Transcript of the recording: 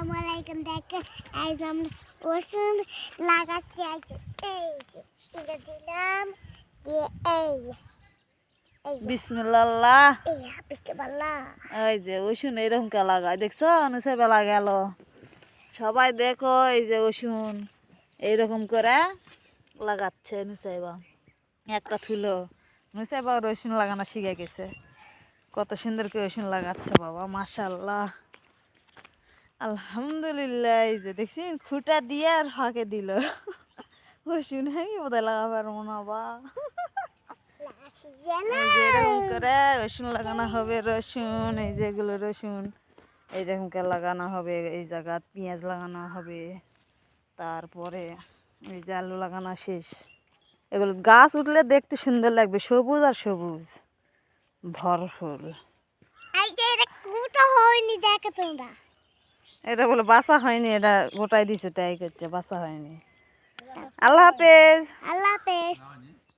আসসালামু আলাইকুম দেখেন আজ আমরা ওষুধ লাগাচ্ছি আজ এই যে এটা দিলাম দিয়ে এই যে বিসমিল্লাহ এই যে ওষুন এরকম কে লাগায়? দেখছ? অনুসে বেলা গেল। সবাই দেখো এই যে ওষুন এইরকম করে লাগাচ্ছে নুসাইবা একটা থুলো। নুসাইবা রসুন লাগানো শিখে গেছে। কত সুন্দর করে রসুন লাগাচ্ছে বাবা মাশাল্লাহ আলহামদুলিল্লাহ, এই যে দেখছি খুঁটা দিয়ে আর ফাঁকে দিল। রসুন আমি বোধহয় লাগাবার মনে বা লাগাচ্ছি যেন এই এরকম করে রসুন লাগানো হবে, রসুন, এই যে এগুলো রসুন, এইরকম করে লাগানো হবে, এই জায়গা পেঁয়াজ লাগানো হবে, তারপরে এই যে আলু লাগানো শেষ। এগুলো গাছ উঠলে দেখতে সুন্দর লাগবে, সবুজ আর সবুজ ভরফুল এই হয়নি দেখো তোমরা। এটা বলে বাসা হয়নি এটা গোটাই দিছে তাই করছে বাসা হয়নি। আল্লাহ হাফেজ।